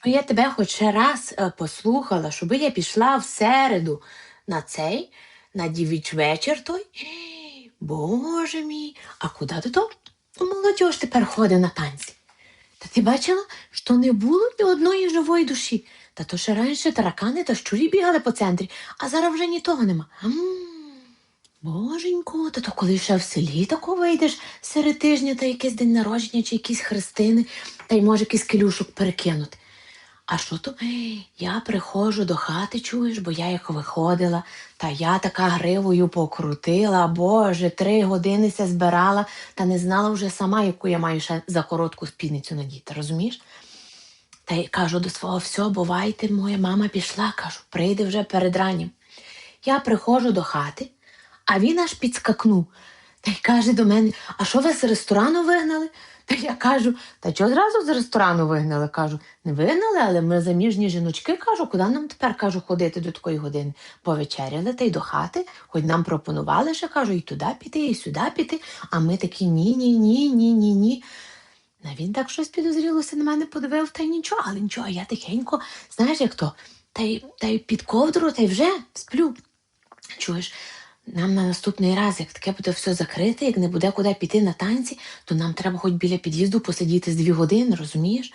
щоб я тебе хоч раз е, послухала, щоб я пішла в середу на цей, на дівіч вечір той. Боже мій, а куди ти то? Молодь тепер ходить на танці. Та ти бачила, що не було ні одної живої душі. Та то ще раніше таракани та щурі бігали по центрі, а зараз вже ні того нема. М, Боженько, та то коли ще в селі тако вийдеш серед тижня та якийсь день народження чи якісь хрестини, та й може якийсь келюшок перекинути. А що то? Я приходжу до хати, чуєш, бо я як виходила, та я така гривою покрутила, боже, три години ся збирала, та не знала вже сама, яку я маю ще за коротку спідницю надіти, розумієш? Та й кажу до свого, все, бувайте, моя мама пішла, кажу, прийде вже перед раннім. Я приходжу до хати, а він аж підскакнув. Та й каже до мене: а що вас з ресторану вигнали? Та я кажу, та чого зразу з ресторану вигнали? Кажу, не вигнали, але ми заміжні жіночки, кажу, куди нам тепер кажу ходити до такої години? Повечеряли та й до хати, хоч нам пропонували ще, кажу, і туди піти, і сюди піти. А ми такі ні, ні, ні, ні, ні, ні. А він так щось підозрілося на мене подивив, та й нічого, але нічого, я тихенько, знаєш, як то, та й, та й під ковдру, та й вже сплю. Чуєш, нам на наступний раз, як таке буде все закрите, як не буде куди піти на танці, то нам треба хоч біля під'їзду посидіти з дві години, розумієш?